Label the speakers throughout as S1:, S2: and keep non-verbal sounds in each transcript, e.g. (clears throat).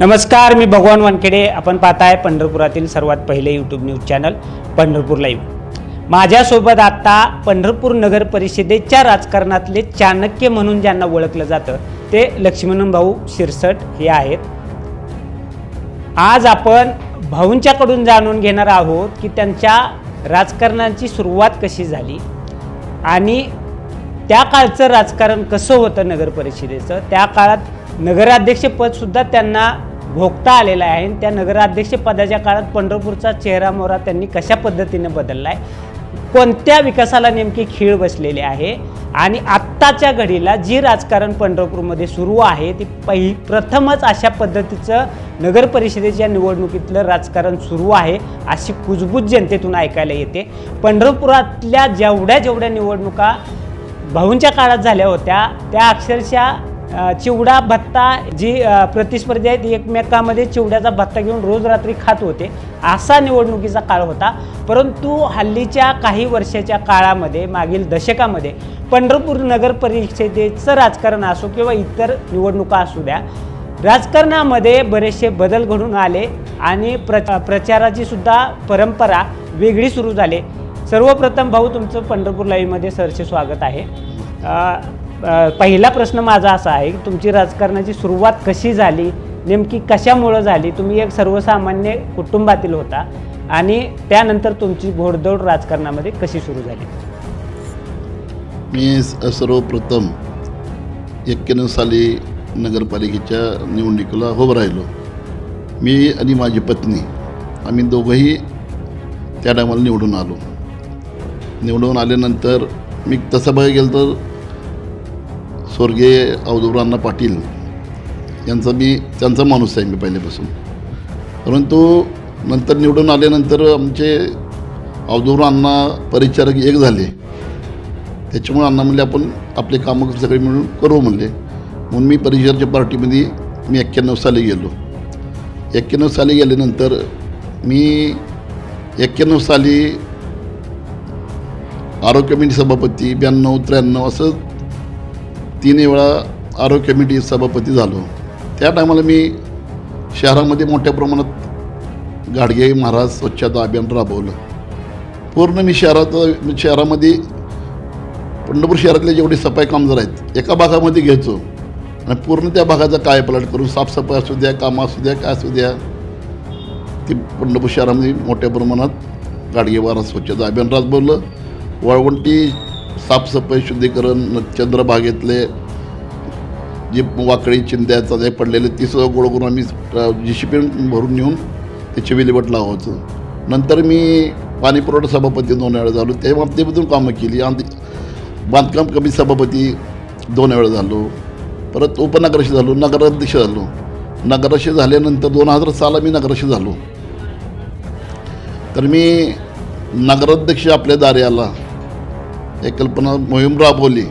S1: नमस्कार मी भगवान वानखेडे. आपण पाहताय पंढरपुरातील सर्वात पहिले YouTube news channel Pandharpur live माझ्यासोबत आता पंढरपूर नगर परिषदेच्या राजकारणातले चाणक्य म्हणून ज्यांना ओळखलं जातं ते लक्ष्मणन भाऊ शिरसट हे आहेत. आज आपण भाऊंच्याकडून जाणून घेणार आहोत की त्यांच्या राजकारणाची सुरुवात कशी झाली आणि त्या काळचं राजकारण कसं होतं नगर परिषदेचं त्या काळात नगराध्यक्षपदसुद्धा त्यांना भोगता आलेलं आहे. आणि त्या नगराध्यक्षपदाच्या काळात पंढरपूरचा चेहरा मोहरा त्यांनी कशा पद्धतीने बदलला आहे कोणत्या विकासाला नेमकी खीळ बसलेली आहे? आणि आत्ताच्या घडीला जी राजकारण पंढरपूरमध्ये सुरू आहे ती पहि प्रथमच अशा पद्धतीचं नगर परिषदेच्या निवडणुकीतलं राजकारण सुरू आहे अशी कुजबूज जनतेतून ऐकायला येते. पंढरपुरातल्या जेवढ्या जेवढ्या निवडणुका भाऊंच्या काळात झाल्या होत्या त्या अक्षरशः चिवडा भत्ता जी प्रतिस्पर्धी आहेत एकमेकामध्ये चिवड्याचा भत्ता घेऊन रोज रात्री खात होते असा निवडणुकीचा काळ होता. परंतु हल्लीच्या काही वर्षाच्या काळामध्ये मागील दशकामध्ये पंढरपूर नगर परिषदेचं राजकारण असो किंवा इतर निवडणुका असू द्या राजकारणामध्ये बरेचसे बदल घडून आले आणि प्र प्रचाराची सुद्धा परंपरा वेगळी सुरू झाली. सर्वप्रथम भाऊ तुमचं पंढरपूर लाईव्हमध्ये सरचे स्वागत आहे. पहिला प्रश्न माझा असा आहे की तुमची राजकारणाची सुरुवात कशी झाली? नेमकी कशामुळं झाली? तुम्ही एक सर्वसामान्य कुटुंबातील होता आणि त्यानंतर तुमची घोडदौड राजकारणामध्ये कशी सुरू झाली?
S2: मी सर्वप्रथम एक्क्याण्णव साली नगरपालिकेच्या निवडणुकीला उभं राहिलो. मी आणि माझी पत्नी आम्ही दोघंही त्या टायमाला निवडून आलो. निवडून आल्यानंतर मी तसं बघायला गेलं तर स्वर्गीय अवधूरांना पाटील यांचा मी त्यांचा माणूस आहे मी पहिल्यापासून. परंतु नंतर निवडून आल्यानंतर आमचे अवधूर अण्णा परिचारक एक झाले. त्याच्यामुळे अण्णा म्हणले आपण आपले कामं सगळे मिळून करू म्हणले. म्हणून मी परिचारच्या पार्टीमध्ये मी एक्क्याण्णव साली गेलो. एक्क्याण्णव साली गेल्यानंतर मी एक्क्याण्णव साली आरोग्य कमिटी सभापती ब्याण्णव त्र्याण्णव असं तीन वेळा आरोग्य कमिटी सभापती झालो. त्या टायमाला मी शहरामध्ये मोठ्या प्रमाणात गाडगे महाराज स्वच्छता अभियान राबवलं. पूर्ण मी शहरात शहरामध्ये पंढरपूर शहरातले जेवढे सफाई कामगार आहेत एका भागामध्ये घ्यायचो आणि पूर्ण त्या भागाचा काय पलट करून साफसफाई असू द्या कामं असू द्या काय असू द्या ते पंढरपूर शहरामध्ये मोठ्या प्रमाणात गाडगेवारा स्वच्छता अभियान राबवलं. वाळवंटी साफसफाई शुद्धीकरण चंद्रभागेतले जे वाकडी चिंध्या जे पडलेले ते सगळं गोळ करून आम्ही जी भरून नेऊन त्याची विल्हेवाट लावायचं. नंतर मी पाणी पुरवठा सभापती दोन वेळा झालो. त्या बाबतीमधून कामं केली. आणि बांधकाम कमी सभापती दोन वेळा झालो. परत उपनगराशी झालो नगराध्यक्ष झालो. नगराशी झाल्यानंतर दोन हजार साला मी नगराशी झालो. तर मी नगराध्यक्ष आपल्या दारी आला. एक कल्पना मोहीम राबवली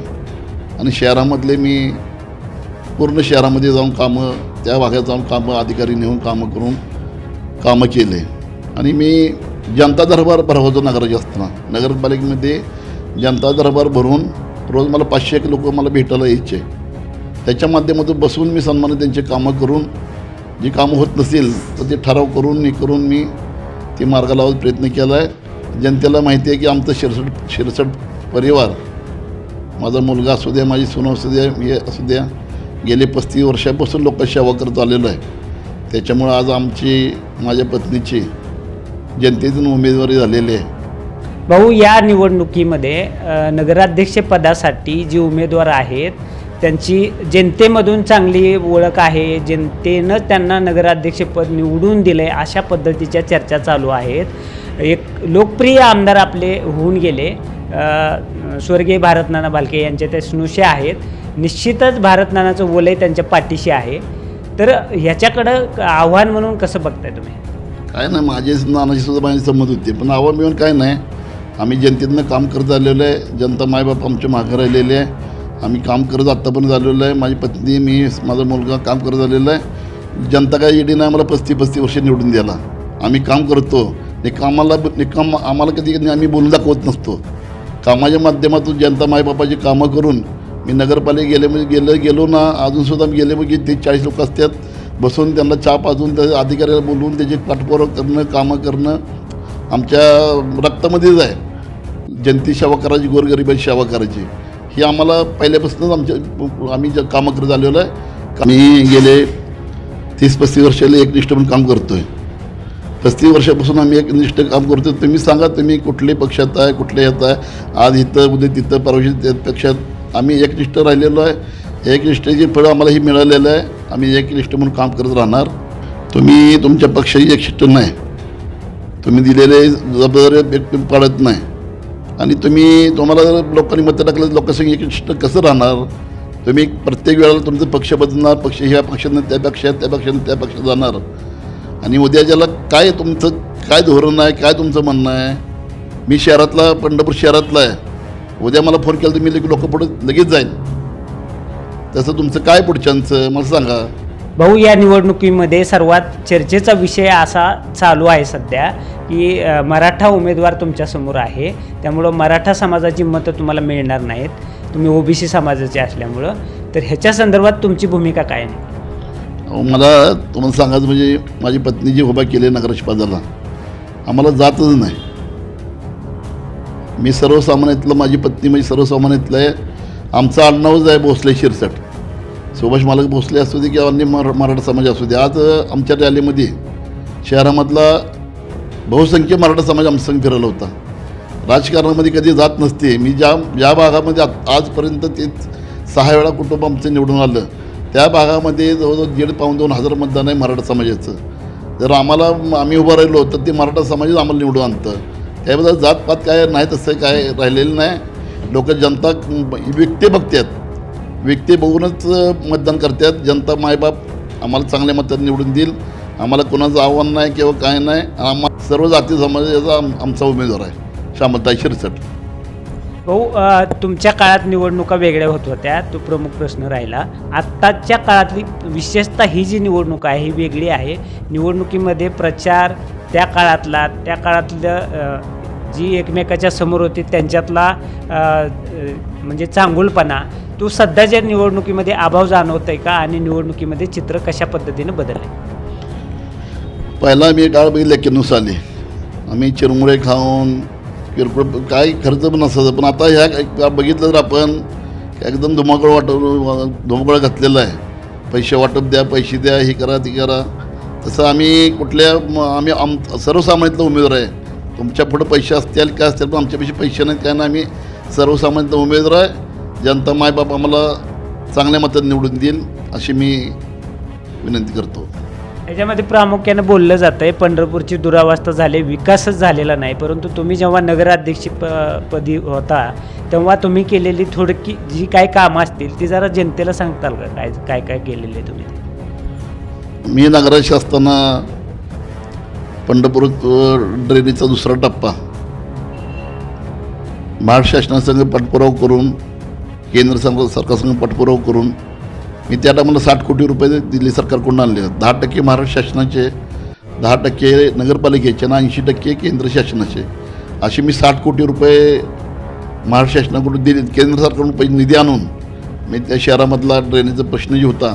S2: आणि शहरामधले मी पूर्ण शहरामध्ये जाऊन कामं त्या भागात जाऊन कामं अधिकारी नेऊन कामं करून कामं केले. आणि मी जनता दरबार भरवतो नगराचे असताना. नगरपालिकेमध्ये जनता दरबार भरून रोज मला पाचशे एक लोक मला भेटायला यायचे. त्याच्या माध्यमातून बसून मी सन्मान त्यांचे कामं करून जी कामं होत नसेल तर ते ठराव करून हे करून मी ते मार्ग लावायचा प्रयत्न केला आहे जनतेला माहिती आहे की आमचं शिरसट शिरसट परिवार. माझा मुलगा असू द्या माझी सून असू द्या हे असू द्या. गेले पस्तीस वर्षापासून लोक सेवा करत आलेलो आहे. त्याच्यामुळं आज आमची माझ्या पत्नीची जनतेतून उमेदवारी झालेली आहे.
S1: भाऊ या निवडणुकीमध्ये नगराध्यक्षपदासाठी जी उमेदवार आहेत त्यांची जनतेमधून चांगली ओळख आहे. जनतेनं त्यांना नगराध्यक्षपद निवडून दिलं आहे अशा पद्धतीच्या चर्चा चालू आहेत. एक लोकप्रिय आमदार आपले होऊन गेले. स्वर्गीय भारतनाना भालके यांचे ते स्नुषे आहेत. निश्चितच भारतनानाचं वलय त्यांच्या पाठीशी आहे. तर ह्याच्याकडं आव्हान म्हणून कसं बघताय तुम्ही?
S2: काय नाही माझे नानाशी सुद्धा माझी संमत होती पण आव्हान मिळून काय नाही. आम्ही जनतेतनं काम करत आलेलो आहे जनता मायबाप आमच्या मागं राहिलेले आहे. आम्ही काम करत आत्तापर्यंत आलेलो आहे माझी पत्नी मी माझा मुलगा काम करत आलेला आहे. जनता काय येडी नाही आम्हाला पस्तीस पस्तीस वर्ष निवडून द्यायला. आम्ही काम करतो निकामाला निकाम आम्हाला कधी आम्ही बोलून दाखवत नसतो. कामाच्या माध्यमातून जनता मायबापाची कामं करून मी नगरपालिका गेले म्हणजे गेलं गेलो ना अजूनसुद्धा मी गेले म्हणजे ते चाळीस लोक असतात. बसून त्यांना चहा पाजून त्या अधिकाऱ्याला बोलवून त्याचे पाठपुरावा करणं कामं करणं आमच्या रक्तामध्येच आहे. जनती सेवा करायची गोरगरिबाची सेवा करायची. ही आम्हाला पहिल्यापासूनच आमच्या आम्ही जे कामं करत आलेलो आहे. आम्ही गेले तीस पस्तीस वर्षाला एकनिष्ठ म्हणून काम करतो आहे पस्तीस वर्षापासून आम्ही एक निष्ठ काम करतो. तुम्ही सांगा तुम्ही कुठले पक्षात आहे कुठल्या येत आहे? आज इथं उद्या तिथं परवाशी पक्षात आम्ही एकनिष्ठ राहिलेलो आहे. एकनिष्ठेची फळं आम्हाला ही मिळालेलं आहे. आम्ही एकनिष्ठ म्हणून काम करत राहणार. तुम्ही तुमच्या पक्षाची एकशिष्ट नाही. तुम्ही दिलेले जबाबदारी व्यक्त पाळत नाही. आणि तुम्ही तुम्हाला जर लोकांनी मतं टाकलं लोकांसंग एकनिष्ठ कसं राहणार? तुम्ही प्रत्येक वेळेला तुमचं पक्ष बदलणार पक्ष ह्या पक्षानं त्या पक्षात त्या पक्षानं त्या पक्षात जाणार. आणि उद्या ज्याला काय तुमचं काय धोरण आहे काय तुमचं म्हणणं आहे? मी शहरातला पंढरपूर शहरातला आहे. उद्या मला फोन केला तर मी लोक पुढे लगेच जाईन. तसं तुमचं काय पुढच्यांचं मला सांगा.
S1: भाऊ या निवडणुकीमध्ये सर्वात चर्चेचा विषय असा चालू आहे सध्या की मराठा उमेदवार तुमच्यासमोर आहे. त्यामुळं मराठा समाजाची मतं तुम्हाला मिळणार नाहीत. तुम्ही ओबीसी समाजाचे असल्यामुळं. तर ह्याच्या संदर्भात तुमची भूमिका काय
S2: नाही मला तुम्हाला सांगायचं म्हणजे माझी पत्नी जी उभा केली नगराध्यक्ष बाजारला आम्हाला जातच नाही. मी सर्वसामान्यातलं माझी पत्नी म्हणजे सर्वसामान्यातलं आहे. आमचा अण्णावच आहे भोसले शिरसट. सुभाष मालक भोसले असू दे किंवा अन्य मरा मराठा समाज असू दे आज आमच्या रॅलीमध्ये शहरामधला बहुसंख्य मराठा समाज आमच्या फिरवला होता. राजकारणामध्ये कधी जात नसते. मी ज्या ज्या भागामध्ये आजपर्यंत ते सहा वेळा कुटुंब आमचं निवडून आलं त्या भागामध्ये जवळजवळ दीड पाऊन दोन हजार मतदान आहे मराठा समाजाचं. जर आम्हाला आम्ही उभं राहिलो तर ते मराठा समाजच आम्हाला निवडून आणतं. त्याबद्दल जातपात काय नाही तसं काय राहिलेलं नाही. लोक जनता व्यक्ती बघतात व्यक्ती बघूनच मतदान करतात जनता मायबाप आम्हाला चांगल्या मतदान निवडून देईल. आम्हाला कोणाचं आव्हान नाही किंवा काय नाही. आम्हा सर्व जाती समाजाचा आम- आमचा उमेदवार आहे. शामलताई शिरसट.
S1: भाऊ तुमच्या काळात निवडणुका वेगळ्या होत होत्या. तो प्रमुख प्रश्न राहिला. आत्ताच्या काळातली विशेषतः ही जी निवडणूक आहे ही वेगळी आहे. निवडणुकीमध्ये प्रचार त्या काळातला त्या काळातलं जी एकमेकाच्या समोर होती त्यांच्यातला म्हणजे चांगुलपणा तो सध्याच्या निवडणुकीमध्ये अभाव जाणवत आहे का आणि निवडणुकीमध्ये चित्र कशा पद्धतीने बदलले
S2: पहिला मी डाळ बघितल्या किनूस आली आम्ही चिरमुरे खाऊन किरकोळ काय खर्च पण नसायचा. पण आता ह्या बघितलं तर आपण एकदम धुमाकूळ वाटप धुमाकूळ घातलेला आहे. पैसे वाटप द्या पैसे द्या हे करा ते करा. तसं आम्ही कुठल्या आम्ही आम सर्वसामान्यातला उमेदवार आहे. तुमच्या पुढं पैसे असतील काय असतील पण आमच्यापेक्षा पैसे नाहीत काय नाही. आम्ही सर्वसामान्यातला उमेदवार आहे. जनता मायबाप आम्हाला चांगल्या मतात निवडून देईल अशी मी विनंती करतो.
S1: याच्यामध्ये प्रामुख्याने बोललं जातं आहे पंढरपूरची दुरावस्था झाली विकासच झालेला नाही. परंतु तुम्ही जेव्हा नगराध्यक्ष प पदी होता तेव्हा तुम्ही केलेली थोडकी जी काय कामं असतील ती जरा जनतेला सांगताल का? काय काय काय केलेलं आहे तुम्ही?
S2: मी नगराध्यक्ष असताना पंढरपूर ड्रेनेजचा दुसरा टप्पा. महाराष्ट्र शासनासंग पाठपुरावा करून केंद्र सरकार सरकारसंग पाठपुरावा करून मी त्या टायमाला साठ कोटी रुपये दिल्ली सरकारकडून आणले. दहा टक्के महाराष्ट्र शासनाचे दहा टक्के नगरपालिकेचे आणि ऐंशी टक्के केंद्र शासनाचे. असे मी साठ कोटी रुपये महाराष्ट्र शासनाकडून दिले. केंद्र सरकारकडून पैसे निधी आणून मी त्या शहरामधला ड्रेनेजचा प्रश्न जे होता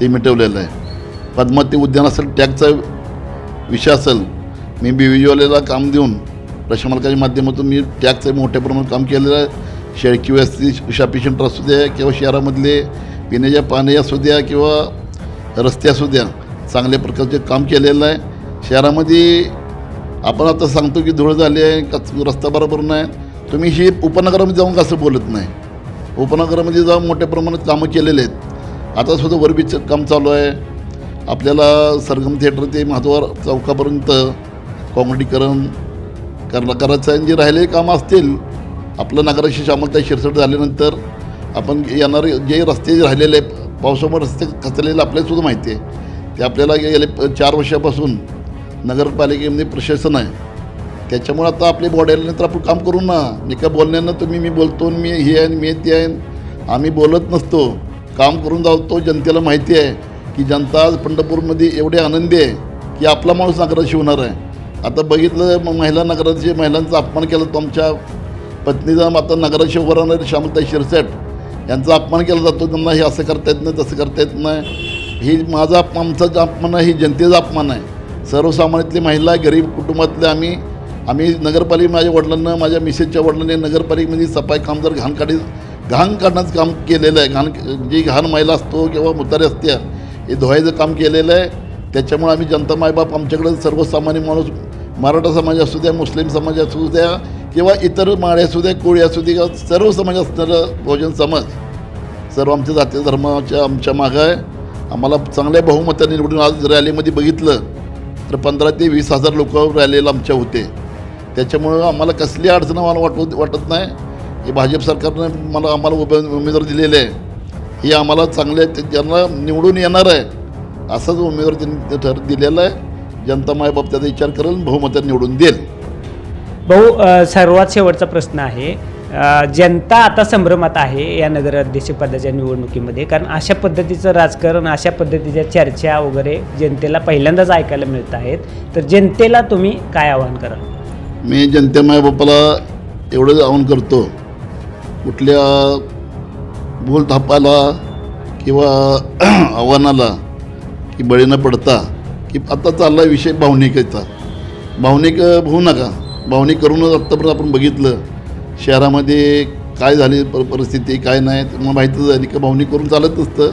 S2: ते मिटवलेला आहे. पद्मावती उद्यान असेल टॅगचा विषय असेल मी बी काम देऊन प्रशामालकाच्या माध्यमातून मी टॅगचं मोठ्या प्रमाणात काम केलेलं आहे. शेळकी वस्ती उषा पेशंट असू द्या किंवा शहरामधले पिण्याच्या पाणी असू द्या किंवा रस्ते असू द्या चांगल्या प्रकारचे काम केलेलं आहे. शहरामध्ये आपण आता सांगतो की धुळ झाली आहे का रस्ता बरोबर नाही. तुम्ही ही उपनगरामध्ये जाऊन कसं बोलत नाही? उपनगरामध्ये जाऊन मोठ्या प्रमाणात कामं केलेले आहेत. आता सुद्धा वरबीचं काम चालू आहे. आपल्याला सरगम थिएटर ते महाद्वार चौकापर्यंत काँक्रिटीकरण करणं करायचं आहे. जे राहिलेले कामं असतील आपलं नगराशी शामलता शिरसट झाल्यानंतर आपण येणारे जे रस्ते जे राहिलेले आहे पावसामुळे रस्ते खचलेले आपल्यालासुद्धा माहिती आहे. ते आपल्याला गेले चार वर्षापासून नगरपालिकेमध्ये प्रशासन आहे. त्याच्यामुळे आता आपले बॉडी तर आपण काम करू ना. मी काय बोलण्यानं तुम्ही मी बोलतो आणि मी हे आहे आणि मी ते आहे. आम्ही बोलत नसतो. काम करून जातो जनतेला माहिती आहे की जनता आज पंढरपूरमध्ये एवढे आनंदी आहे की आपला माणूस नगराशी होणार आहे. आता बघितलं मग महिला नगराचे महिलांचा अपमान केला तो आमच्या पत्नीचा आता नगराशी उभं राहणारे श्यामताई शिरसेट. यांचा अपमान केला जातो त्यांना हे असं करता येत नाही तसं करता येत नाही. ही माझा आमचं आमचा अपमान आहे ही जनतेचा अपमान आहे. सर्वसामान्यातली महिला गरीब कुटुंबातले आम्ही आम्ही नगरपालिका माझ्या वडिलांना माझ्या मिसेसच्या वडिलांनी नगरपालिकेमध्ये सफाई काम जर घाण काढी घाण काढण्याचं काम केलेलं आहे. घाण जी घाण महिला असतो किंवा मुतारी असत्या हे धुवायचं काम केलेलं आहे. त्याच्यामुळे आम्ही जनता मायबाप आमच्याकडे सर्वसामान्य माणूस मराठा समाज असू द्या मुस्लिम समाज असू द्या किंवा इतर माळे असू दे कोळी असू दे किंवा सर्व समाज असणारं बहुजन समाज सर्व आमच्या जाती धर्माच्या आमच्या मागं आहे. आम्हाला चांगल्या बहुमताने निवडून आज रॅलीमध्ये बघितलं तर पंधरा ते वीस हजार लोक रॅलीला आमच्या होते. त्याच्यामुळं आम्हाला कसली अडचण मला वाटत वाटत नाही. हे भाजप सरकारनं मला आम्हाला उभे उमेदवार दिलेले आहे. हे आम्हाला चांगले ज्यांना निवडून येणार आहे असाच उमेदवार त्यांनी ठर दिलेला आहे. जनता मायबाप त्याचा विचार करेल बहुमताने निवडून देईल.
S1: भाऊ सर्वात शेवटचा प्रश्न आहे जनता आता संभ्रमात आहे या नगराध्यक्षपदाच्या निवडणुकीमध्ये कारण अशा पद्धतीचं राजकारण अशा पद्धतीच्या चर्चा वगैरे जनतेला पहिल्यांदाच ऐकायला मिळत आहेत. तर जनतेला तुम्ही काय आवाहन कराल?
S2: मी जनता मायबापाला एवढंच आवाहन करतो कुठल्या बोलथापाला किंवा (clears throat) आव्हानाला की बळी न पडता की आता चालला विषय भावनिकेचा भावनिक होऊ नका. भावनिक करूनच आत्तापर्यंत आपण बघितलं. शहरामध्ये काय झाली पर परिस्थिती काय नाही मग माहितीच झाली की भावनिक करून चालत असतं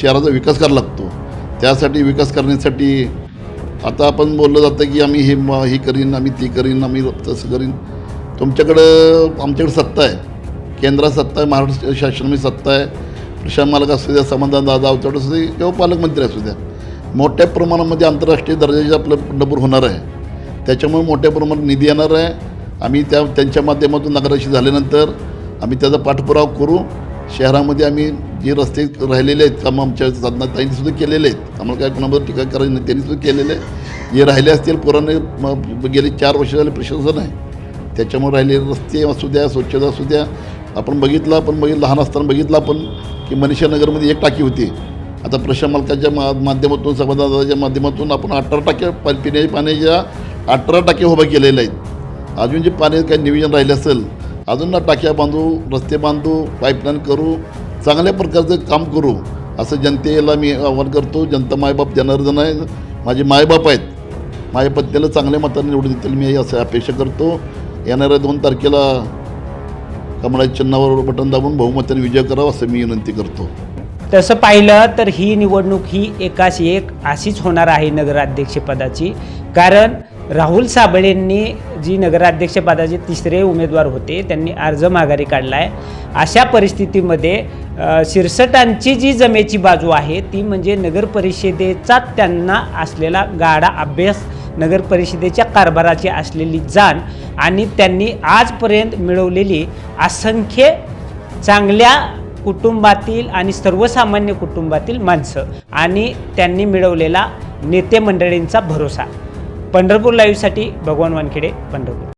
S2: शहराचा विकास करावा लागतो. त्यासाठी विकास करण्यासाठी आता आपण बोललं जातं की आम्ही हे हे करीन आम्ही ती करीन आम्ही तसं करीन. तुमच्याकडं आमच्याकडे सत्ता आहे. केंद्रात सत्ता आहे महाराष्ट्र शासनामध्ये सत्ता आहे. प्रशांत मालक असू द्या समाधान दादा अवतड असू दे किंवा पालकमंत्री असू द्या. मोठ्या प्रमाणामध्ये आंतरराष्ट्रीय दर्जाचे आपलं पंढरपूर होणार आहे. त्याच्यामुळे मोठ्या प्रमाणात निधी येणार आहे. आम्ही त्या त्यांच्या माध्यमातून नगराशी झाल्यानंतर आम्ही त्याचा पाठपुरावा करू. शहरामध्ये आम्ही जे रस्ते राहिलेले आहेत कामं आमच्या साधना त्यांनी सुद्धा केलेले आहेत. आम्हाला काय कोणाबद्दल टीका करायची नाही त्यांनी सुद्धा केलेले आहे जे राहिले असतील पुराने गेले चार वर्ष झाले प्रशासन आहे. त्याच्यामुळे राहिलेले रस्ते असू द्या स्वच्छता असू द्या. आपण बघितलं आपण बघितलं लहान असताना बघितलं आपण की मनीषा नगरमध्ये एक टाकी होती. आता प्रशांत मालकाच्या मा माध्यमातून समाजाच्या माध्यमातून आपण अठरा टाक्या पा पिण्याच्या पाण्याच्या अठरा टाक्या उभ्या केलेल्या आहेत. अजून जे पाणी काही नियोजन राहिले असेल अजून ना टाक्या बांधू रस्ते बांधू पाईपलाईन करू चांगल्या प्रकारचं काम करू असं जनतेला मी आवाहन करतो. जनता मायबाप जनार्दन आहे माझे मायबाप आहेत. माझ्या पत्नीला चांगल्या मताने निवडून देतील मी असं अपेक्षा करतो. येणाऱ्या दोन तारखेला कमळाच्या चिन्हावर बटन दाबून बहुमताने विजय करावा असं मी विनंती करतो.
S1: तसं पाहिलं तर ही निवडणूक ही एकाच एक अशीच होणार आहे नगराध्यक्षपदाची. कारण राहुल साबळेंनी जी नगराध्यक्षपदाचे तिसरे उमेदवार होते त्यांनी अर्ज माघारी काढला आहे अशा परिस्थितीमध्ये शिरसटांची जी जमेची बाजू आहे ती म्हणजे नगर परिषदेचा त्यांना असलेला गाडा अभ्यास नगर परिषदेच्या कारभाराची असलेली जाण आणि त्यांनी आजपर्यंत मिळवलेली असंख्य चांगल्या कुटुंबातील आणि सर्वसामान्य कुटुंबातील माणसं आणि त्यांनी मिळवलेला नेते मंडळींचा भरोसा. पंढरपूर लाईव्हसाठी भगवान वानखेडे पंढरपूर.